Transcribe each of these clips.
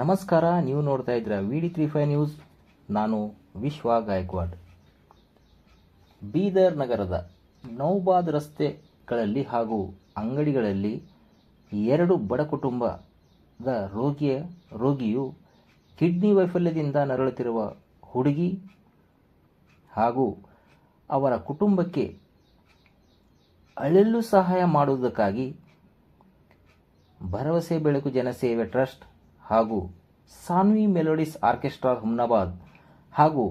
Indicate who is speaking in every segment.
Speaker 1: ನಮಸ್ಕಾರ, ನೀವು ನೋಡ್ತಾ ಇದ್ದೀರಾ V D three five news ನಾನು ವಿಶ್ವ ಗಾಯಕ್ವಾಡ್. ಬೀದರ್ ನಗರದ ನೌಬಾದ್ ರಸ್ತೆಗಳಲ್ಲಿ ಹಾಗೂ ಅಂಗಡಿಗಳಲ್ಲಿ ಎರಡು ಬಡ ಕುಟುಂಬದ ರೋಗಿಯ ರೋಗಿಯು ಕಿಡ್ನಿ ವೈಫಲ್ಯದಿಂದ ನರಳುತ್ತಿರುವ ಹುಡುಗಿ ಹಾಗೂ ಅವರ ಕುಟುಂಬಕ್ಕೆ ಅಳೆಲ್ಲು ಸಹಾಯ ಮಾಡುವುದಕ್ಕಾಗಿ ಭರವಸೆ ಬೆಳಕು ಜನಸೇವೆ ಟ್ರಸ್ಟ್ ಹಾಗೂ ಸಾನ್ವಿ ಮೆಲೋಡಿಸ್ ಆರ್ಕೆಸ್ಟ್ರಾ ಹುಮ್ನಾಬಾದ್ ಹಾಗೂ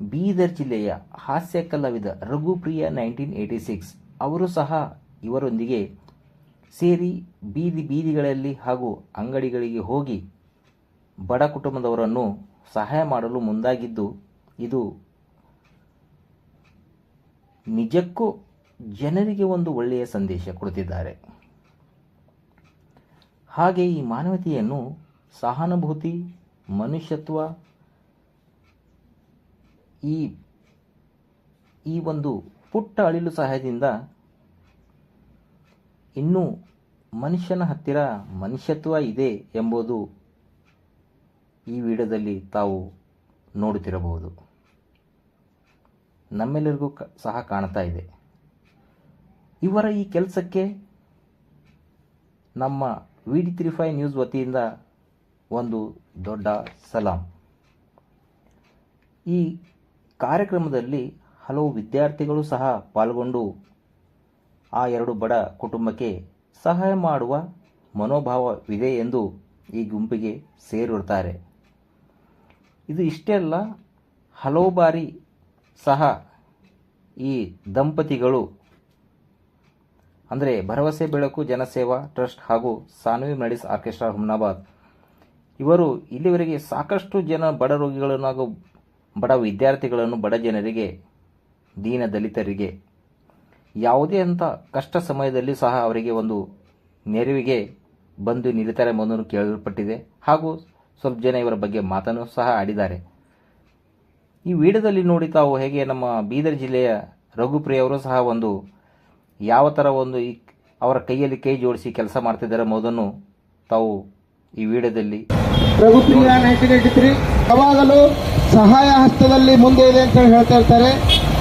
Speaker 1: ಬೀದರ್ ಜಿಲ್ಲೆಯ ಹಾಸ್ಯ ಕಲಾವಿದ ರಘುಪ್ರಿಯ ನೈನ್ಟೀನ್ ಏಯ್ಟಿ ಸಿಕ್ಸ್ ಅವರು ಸಹ ಇವರೊಂದಿಗೆ ಸೇರಿ ಬೀದಿ ಬೀದಿಗಳಲ್ಲಿ ಹಾಗೂ ಅಂಗಡಿಗಳಿಗೆ ಹೋಗಿ ಬಡ ಕುಟುಂಬದವರನ್ನು ಸಹಾಯ ಮಾಡಲು ಮುಂದಾಗಿದ್ದು, ಇದು ನಿಜಕ್ಕೂ ಜನರಿಗೆ ಒಂದು ಒಳ್ಳೆಯ ಸಂದೇಶ ಕೊಡುತ್ತಿದ್ದಾರೆ. ಹಾಗೆ ಈ ಮಾನವತೆಯನ್ನು ಸಹಾನುಭೂತಿ, ಮನುಷ್ಯತ್ವ, ಈ ಈ ಒಂದು ಪುಟ್ಟ ಅಳಿಲು ಸಹಾಯದಿಂದ ಇನ್ನೂ ಮನುಷ್ಯನ ಹತ್ತಿರ ಮನುಷ್ಯತ್ವ ಇದೆ ಎಂಬುದು ಈ ವಿಡಿಯೋದಲ್ಲಿ ತಾವು ನೋಡುತ್ತಿರಬಹುದು. ನಮ್ಮೆಲ್ಲರಿಗೂ ಸಹ ಕಾಣ್ತಾ ಇದೆ. ಇವರ ಈ ಕೆಲಸಕ್ಕೆ ನಮ್ಮ V D three five news ವತಿಯಿಂದ ಒಂದು ದೊಡ್ಡ ಸಲಾಂ. ಈ ಕಾರ್ಯಕ್ರಮದಲ್ಲಿ ಹಲವು ವಿದ್ಯಾರ್ಥಿಗಳು ಸಹ ಪಾಲ್ಗೊಂಡು ಆ ಎರಡು ಬಡ ಕುಟುಂಬಕ್ಕೆ ಸಹಾಯ ಮಾಡುವ ಮನೋಭಾವವಿದೆ ಎಂದು ಈ ಗುಂಪಿಗೆ ಸೇರಿರುತ್ತಾರೆ. ಇದು ಇಷ್ಟೇ ಅಲ್ಲ, ಹಲವು ಬಾರಿ ಸಹ ಈ ದಂಪತಿಗಳು, ಅಂದರೆ ಭರವಸೆ ಬೆಳಕು, ಜನಸೇವಾ, ಟ್ರಸ್ಟ್ ಹಾಗೂ ಸಾನ್ವಿ ಮೆಡಿಸ್ ಆರ್ಕೆಸ್ಟ್ರಾ ಹುಮ್ನಾಬಾದ್ ಇವರು ಇಲ್ಲಿವರೆಗೆ ಸಾಕಷ್ಟು ಜನ ಬಡ ರೋಗಿಗಳನ್ನು ಹಾಗೂ ಬಡ ವಿದ್ಯಾರ್ಥಿಗಳನ್ನು, ಬಡ ಜನರಿಗೆ, ದೀನ ದಲಿತರಿಗೆ, ಯಾವುದೇ ಅಂತ ಕಷ್ಟ ಸಮಯದಲ್ಲಿ ಸಹ ಅವರಿಗೆ ಒಂದು ನೆರವಿಗೆ ಬಂದು ನಿಲ್ತಾರೆ ಎಂಬುದನ್ನು ಕೇಳಲ್ಪಟ್ಟಿದೆ. ಹಾಗೂ ಸ್ವಲ್ಪ ಜನ ಇವರ ಬಗ್ಗೆ ಮಾತನ್ನು ಸಹ ಆಡಿದ್ದಾರೆ. ಈ ವಿಡಿಯೋದಲ್ಲಿ ನೋಡಿ ತಾವು ಹೇಗೆ ನಮ್ಮ ಬೀದರ್ ಜಿಲ್ಲೆಯ ರಘುಪ್ರಿಯವರು ಸಹ ಒಂದು ಯಾವ ಥರ ಒಂದು ಅವರ ಕೈಯಲ್ಲಿ ಕೈ ಜೋಡಿಸಿ ಕೆಲಸ ಮಾಡ್ತಿದ್ದಾರೆ ಎಂಬುದನ್ನು ತಾವು ಈ ವಿಡಿಯೋದಲ್ಲಿ
Speaker 2: ಪ್ರಭುಪ್ರಿಯ ನೈನ್ಟೀನ್ ತ್ರೀ ಯಾವಾಗಲೂ ಸಹಾಯ ಹಸ್ತದಲ್ಲಿ ಮುಂದೆ ಇದೆ ಅಂತ ಹೇಳಿ ಹೇಳ್ತಾ ಇರ್ತಾರೆ.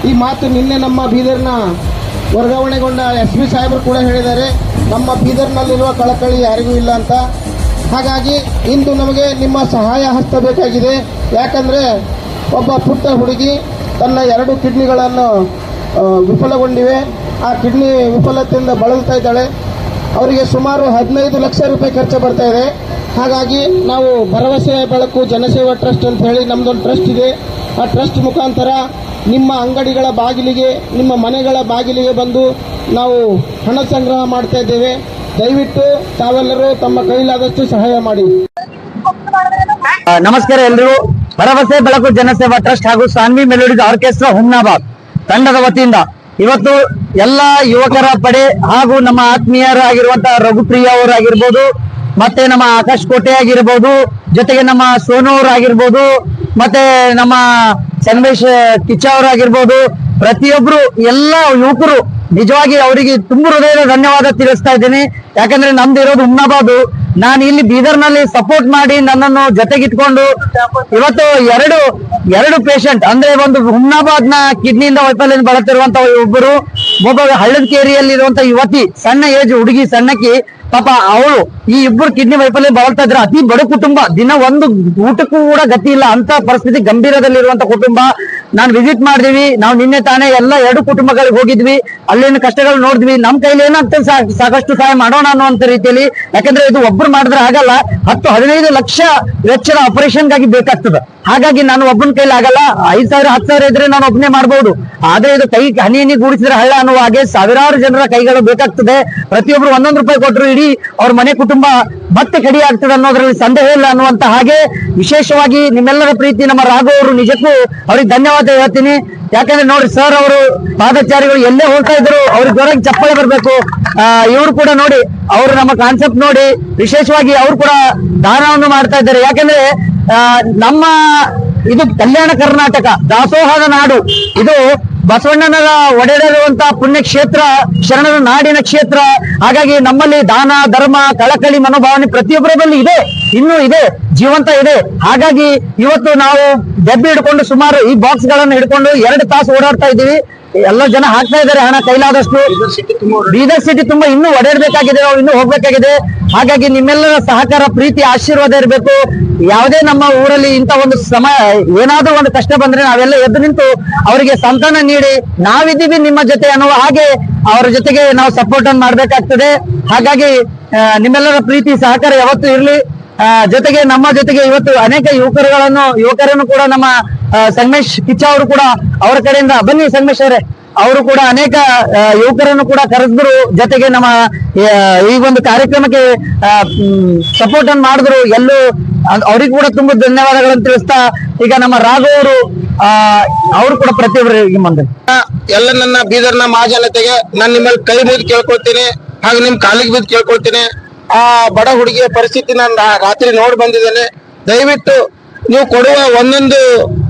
Speaker 2: ಈ ಮಾತು ನಿನ್ನೆ ನಮ್ಮ ಬೀದರ್ನ ವರ್ಗಾವಣೆಗೊಂಡ ಎಸ್ ಪಿ ಸಾಹೇಬರು ಕೂಡ ಹೇಳಿದ್ದಾರೆ. ನಮ್ಮ ಬೀದರ್ನಲ್ಲಿರುವ ಕಳಕಳಿ ಯಾರಿಗೂ ಇಲ್ಲ ಅಂತ. ಹಾಗಾಗಿ ಇಂದು ನಮಗೆ ನಿಮ್ಮ ಸಹಾಯ ಹಸ್ತ ಬೇಕಾಗಿದೆ. ಯಾಕಂದರೆ ಒಬ್ಬ ಪುಟ್ಟ ಹುಡುಗಿ ತನ್ನ ಎರಡು ಕಿಡ್ನಿಗಳನ್ನು ವಿಫಲಗೊಂಡಿವೆ. ಆ ಕಿಡ್ನಿ ವಿಫಲತೆಯಿಂದ ಬಳಲ್ತಾ ಇದ್ದಾಳೆ. ಅವರಿಗೆ ಸುಮಾರು ಹದಿನೈದು ಲಕ್ಷ ರೂಪಾಯಿ ಖರ್ಚು ಬರ್ತಾ ಇದೆ. ಹಾಗಾಗಿ ನಾವು ಭರವಸೆ ಬೆಳಕು ಜನಸೇವಾ ಟ್ರಸ್ಟ್ ಅಂತ ಹೇಳಿ ನಮ್ದೊಂದು ಟ್ರಸ್ಟ್ ಇದೆ. ಆ ಟ್ರಸ್ಟ್ ಮುಖಾಂತರ ನಿಮ್ಮ ಅಂಗಡಿಗಳ ಬಾಗಿಲಿಗೆ, ನಿಮ್ಮ ಮನೆಗಳ ಬಾಗಿಲಿಗೆ ಬಂದು ನಾವು ಹಣ ಸಂಗ್ರಹ ಮಾಡ್ತಾ ಇದ್ದೇವೆ. ದಯವಿಟ್ಟು ತಾವೆಲ್ಲರೂ ತಮ್ಮ ಕೈಲಾದಷ್ಟು ಸಹಾಯ ಮಾಡಿ.
Speaker 3: ನಮಸ್ಕಾರ ಎಲ್ಲರೂ ಭರವಸೆ ಬೆಳಕು ಜನಸೇವಾ ಟ್ರಸ್ಟ್ ಹಾಗೂ ಸಾನ್ವಿ ಮೆಲೋಡಿಸ್ ಆರ್ಕೆಸ್ಟ್ರಾ ಹುಮ್ನಾಬಾದ್ ತಂಡದ ವತಿಯಿಂದ ಇವತ್ತು ಎಲ್ಲ ಯುವಕರ ಪಡೆ ಹಾಗೂ ನಮ್ಮ ಆತ್ಮೀಯರಾಗಿರುವಂತಹ ರಘುಪ್ರಿಯ ಅವರಾಗಿರ್ಬೋದು ಮತ್ತೆ ನಮ್ಮ ಆಕಾಶ್ ಕೋಟೆ ಆಗಿರ್ಬೋದು ಜೊತೆಗೆ ನಮ್ಮ ಸೋನು ಅವರಾಗಿರ್ಬೋದು, ಮತ್ತೆ ನಮ್ಮ ಚನ್ಮೇಶ್ ಕಿಚ್ಚ ಅವರಾಗಿರ್ಬೋದು, ಪ್ರತಿಯೊಬ್ರು ಎಲ್ಲ ಯುವಕರು ನಿಜವಾಗಿ ಅವರಿಗೆ ತುಂಬ ಹೃದಯದ ಧನ್ಯವಾದ ತಿಳಿಸ್ತಾ ಇದ್ದೀನಿ. ಯಾಕಂದ್ರೆ ನಮ್ದು ಇರೋದು ಹುಮ್ನಾಬಾದು ನಾನು ಇಲ್ಲಿ ಬೀದರ್ನಲ್ಲಿ ಸಪೋರ್ಟ್ ಮಾಡಿ ನನ್ನನ್ನು ಜೊತೆಗಿಟ್ಕೊಂಡು ಇವತ್ತು ಎರಡು ಎರಡು ಪೇಷಂಟ್ ಅಂದ್ರೆ ಒಂದು ಹುಮ್ನಾಬಾದ್ನ ಕಿಡ್ನಿಯಿಂದ ವೈಫಲ್ಯದಿಂದ ಬಳಲ್ತಿರುವಂತ ಒಬ್ಬರು, ಒಬ್ಬ ಹಳ್ಳದ ಹಳ್ಳದಕೇರಿಯಲ್ಲಿರುವಂತ ಯುವತಿ, ಸಣ್ಣ ಏಜ್ ಹುಡುಗಿ ಸಣ್ಣಕ್ಕಿ ಪಾಪ ಅವಳು ಈ ಇಬ್ಬರು ಕಿಡ್ನಿ ವೈಫಲ್ಯ ಬಳಲ್ತಾ ಇದ್ರೆ ಅತಿ ಬಡ ಕುಟುಂಬ. ದಿನ ಒಂದು ಊಟಕ್ಕೂ ಕೂಡ ಗತಿ ಇಲ್ಲ. ಅಂತ ಪರಿಸ್ಥಿತಿ ಗಂಭೀರದಲ್ಲಿರುವಂತ ಕುಟುಂಬ. ನಾನು ವಿಸಿಟ್ ಮಾಡಿದ್ವಿ. ನಾವು ನಿನ್ನೆ ತಾನೇ ಎಲ್ಲ ಎರಡು ಕುಟುಂಬಗಳಿಗೆ ಹೋಗಿದ್ವಿ. ಅಲ್ಲಿನ ಕಷ್ಟಗಳು ನೋಡಿದ್ವಿ. ನಮ್ ಕೈಲಿ ಏನಾಗ್ತದೆ ಸಾಕಷ್ಟು ಸಹಾಯ ಮಾಡೋಣ ಅನ್ನುವಂತ ರೀತಿಯಲ್ಲಿ. ಯಾಕಂದ್ರೆ ಇದು ಒಬ್ರು ಮಾಡಿದ್ರೆ ಆಗಲ್ಲ. ಹತ್ತು ಹದಿನೈದು ಲಕ್ಷ ವೆಚ್ಚದ ಆಪರೇಷನ್ಗಾಗಿ ಬೇಕಾಗ್ತದೆ. ಹಾಗಾಗಿ ನಾನು ಒಬ್ಬನ ಕೈಲಿ ಆಗಲ್ಲ. ಐದ್ ಸಾವಿರ, ಹತ್ತು ಸಾವಿರ ಇದ್ರೆ ನಾನು ಒಬ್ಬನೇ ಮಾಡಬಹುದು ಆದ್ರೆ ಇದು ಕೈ, ಹನಿ ಹನಿ ಗೂಡಿಸಿದ್ರೆ ಹಳ್ಳ ಅನ್ನುವ ಹಾಗೆ ಸಾವಿರಾರು ಜನರ ಕೈಗಳು ಬೇಕಾಗ್ತದೆ. ಪ್ರತಿಯೊಬ್ರು ಒಂದೊಂದು ರೂಪಾಯಿ ಕೊಟ್ಟರು ಇಡೀ ಅವ್ರ ಮನೆ ಕುಟುಂಬ ಮತ್ತೆ ಕಡಿ ಆಗ್ತದೆ ಅನ್ನೋದ್ರಲ್ಲಿ ಸಂದೇಹ ಇಲ್ಲ ಅನ್ನುವಂತ ಹಾಗೆ ವಿಶೇಷವಾಗಿ ನಿಮ್ಮೆಲ್ಲರ ಪ್ರೀತಿ ನಮ್ಮ ರಾಘು ಅವರು ನಿಜಕ್ಕೂ ಅವ್ರಿಗೆ ಧನ್ಯವಾದ ಹೇಳ್ತೀನಿ. ಯಾಕಂದ್ರೆ ನೋಡಿ ಸರ್ ಅವರು ಪಾದಚಾರಿಗಳು ಎಲ್ಲೇ ಹೋಗ್ತಾ ಇದ್ರು ಅವ್ರಿಗೆ ಜೋರಾಗಿ ಚಪ್ಪಾಳೆ ಬರ್ಬೇಕು. ಇವ್ರು ಕೂಡ ನೋಡಿ, ಅವರು ನಮ್ಮ ಕಾನ್ಸೆಪ್ಟ್ ನೋಡಿ, ವಿಶೇಷವಾಗಿ ಅವ್ರು ಕೂಡ ದಾನವನ್ನು ಮಾಡ್ತಾ ಇದ್ದಾರೆ. ಯಾಕಂದ್ರೆ ನಮ್ಮ ಇದು ಕಲ್ಯಾಣ ಕರ್ನಾಟಕ, ದಾಸೋಹದ ನಾಡು. ಇದು ಬಸವಣ್ಣನ ಒಡೆದಿರುವಂತಹ ಪುಣ್ಯ ಕ್ಷೇತ್ರ ಶರಣರ ನಾಡಿನ ಕ್ಷೇತ್ರ, ಹಾಗಾಗಿ ನಮ್ಮಲ್ಲಿ ದಾನ, ಧರ್ಮ, ಕಳಕಳಿ ಮನೋಭಾವನೆ ಪ್ರತಿಯೊಬ್ಬರಲ್ಲಿ ಇದೆ. ಇನ್ನೂ ಇದೆ ಜೀವಂತ ಇದೆ. ಹಾಗಾಗಿ ಇವತ್ತು ನಾವು ಡಬ್ಬಿ ಹಿಡ್ಕೊಂಡು ಸುಮಾರು ಈ ಬಾಕ್ಸ್ ಗಳನ್ನ ಹಿಡ್ಕೊಂಡು ಎರಡು ತಾಸು ಓಡಾಡ್ತಾ ಇದ್ದೀವಿ. ಎಲ್ಲ ಜನ ಹಾಕ್ತಾ ಇದ್ದಾರೆ ಹಣ ಕೈಲಾದಷ್ಟು. ಬೀದರ್ ಸಿಟಿ ತುಂಬಾ ಇನ್ನೂ ಓಡಾಡ್ಬೇಕಾಗಿದೆ ನಾವು ಇನ್ನೂ ಹೋಗ್ಬೇಕಾಗಿದೆ. ಹಾಗಾಗಿ ನಿಮ್ಮೆಲ್ಲರ ಸಹಕಾರ ಪ್ರೀತಿ ಆಶೀರ್ವಾದ ಇರಬೇಕು. ಯಾವುದೇ ನಮ್ಮ ಊರಲ್ಲಿ ಇಂತ ಒಂದು ಸಮಯ ಏನಾದ್ರೂ ಒಂದು ಕಷ್ಟ ಬಂದ್ರೆ ನಾವೆಲ್ಲ ಎದ್ದು ನಿಂತು ಅವರಿಗೆ ಸಂತಾನ ನೀಡಿ ನಾವಿದ್ದೀವಿ ನಿಮ್ಮ ಜೊತೆ ಅನ್ನುವ ಹಾಗೆ ಅವರ ಜೊತೆಗೆ ನಾವು ಸಪೋರ್ಟ್ ಅನ್ನು ಮಾಡ್ಬೇಕಾಗ್ತದೆ. ಹಾಗಾಗಿ ನಿಮ್ಮೆಲ್ಲರ ಪ್ರೀತಿ ಸಹಕಾರ ಯಾವತ್ತೂ ಇರ್ಲಿ. ಜೊತೆಗೆ ನಮ್ಮ ಜೊತೆಗೆ ಇವತ್ತು ಅನೇಕ ಯುವಕರುಗಳನ್ನು, ಯುವಕರನ್ನು ಕೂಡ ನಮ್ಮ ಸಂಗಮೇಶ್ ಕಿಚ್ಚ ಅವರು ಕೂಡ ಅವರ ಕಡೆಯಿಂದ ಬನ್ನಿ ಸಂಗಮೇಶ್ ಅವರೇ. ಅವರು ಕೂಡ ಅನೇಕ ಯುವಕರನ್ನು ಕೂಡ ಕರೆದ್ರು ಜೊತೆಗೆ ನಮ್ಮ, ಈ ಒಂದು ಕಾರ್ಯಕ್ರಮಕ್ಕೆ ಸಪೋರ್ಟ್ ಅನ್ನು ಮಾಡಿದ್ರು. ಎಲ್ಲೂ ಅವ್ರಿಗೂ ಕೂಡ ತುಂಬಾ ಧನ್ಯವಾದಗಳನ್ನು ತಿಳಿಸ್ತಾ, ಈಗ ನಮ್ಮ ರಾಘವ್ ಅವ್ರು ಕೂಡ ಪ್ರತಿಯೊಬ್ಬರಿಗೆ ಬಂದರು
Speaker 4: ಎಲ್ಲ ನನ್ನ ಬೀದರ್ನ ಮಹಾಜನತೆಗೆ ನಾನು ನಿಮ್ಮಲ್ಲಿ ಕೈ ಮುಗಿದು ಕೇಳ್ಕೊಳ್ತೀನಿ, ಹಾಗೆ ನಿಮ್ ಕಾಲಿಗೆ ಬಿದ್ದು ಕೇಳ್ಕೊಳ್ತೀನಿ. ಆ ಬಡ ಹುಡುಗಿಯ ಪರಿಸ್ಥಿತಿ ನಾನು ರಾತ್ರಿ ನೋಡಿ ಬಂದಿದ್ದೇನೆ. ದಯವಿಟ್ಟು ನೀವು ಕೊಡುವ ಒಂದೊಂದು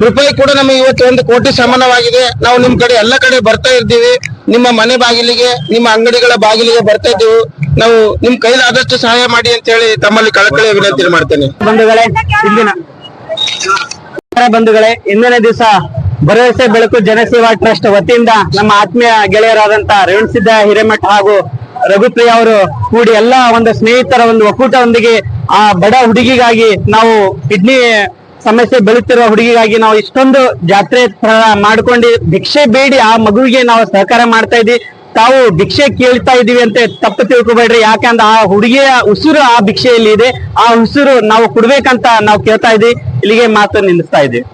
Speaker 4: ರೂಪಾಯಿ ಕೂಡ ನಮಗೆ ಇವತ್ತು ಒಂದು ಕೋಟಿ ಸಮಾನವಾಗಿದೆ ನಾವು ನಿಮ್ ಕಡೆ ಎಲ್ಲ ಕಡೆ ಬರ್ತಾ ಇದ್ದೀವಿ. ನಿಮ್ಮ ಮನೆ ಬಾಗಿಲಿಗೆ, ನಿಮ್ಮ ಅಂಗಡಿಗಳ ಬಾಗಿಲಿಗೆ ಬರ್ತಾ ಇದ್ದೀವಿ. ನಾವು ನಿಮ್ ಕೈಲಾದಷ್ಟು ಸಹಾಯ ಮಾಡಿ ಅಂತ ಹೇಳಿ ತಮ್ಮಲ್ಲಿ ಕಳಕಳಿಯ ವಿನಂತಿ ಮಾಡ್ತೇನೆ.
Speaker 3: ಬಂಧುಗಳೇ ಬಂಧುಗಳೇ. ಇಂದಿನ ದಿವಸ ಭರವಸೆ ಬೆಳಕು ಜನಸೇವಾ ಟ್ರಸ್ಟ್ ವತಿಯಿಂದ ನಮ್ಮ ಆತ್ಮೀಯ ಗೆಳೆಯರಾದಂತ ರೇವಣಸಿದ್ದ ಹಿರೇಮಠ ಹಾಗೂ ರಘುಪ್ರಿಯ ಅವರು ಕೂಡಿ ಎಲ್ಲ ಒಂದು ಸ್ನೇಹಿತರ ಒಂದು ಒಕ್ಕೂಟದೊಂದಿಗೆ ಆ ಬಡ ಹುಡುಗಿಗಾಗಿ ನಾವು ಕಿಡ್ನಿ ಸಮಸ್ಯೆ ಬೆಳೀತಿರುವ ಹುಡುಗಿಗಾಗಿ ನಾವು ಇಷ್ಟೊಂದು ಜಾತ್ರೆ ತರ ಮಾಡ್ಕೊಂಡು ಭಿಕ್ಷೆ ಬೇಡಿ ಆ ಮಗುವಿಗೆ ನಾವು ಸಹಕಾರ ಮಾಡ್ತಾ ಇದ್ವಿ. ತಾವು ಭಿಕ್ಷೆ ಕೇಳ್ತಾ ಇದೀವಿ ಅಂತ ತಪ್ಪು ತಿಳ್ಕೊಬೇಡ್ರಿ. ಯಾಕಂದ್ರೆ ಆ ಹುಡುಗಿಯ ಉಸಿರು ಆ ಭಿಕ್ಷೆಯಲ್ಲಿ ಇದೆ. ಆ ಉಸಿರು ನಾವು ಕೊಡ್ಬೇಕಂತ ನಾವು ಕೇಳ್ತಾ ಇದ್ವಿ. ಇಲ್ಲಿಗೆ ಮಾತು ನಿಲ್ಲಿಸ್ತಾ ಇದ್ದೀವಿ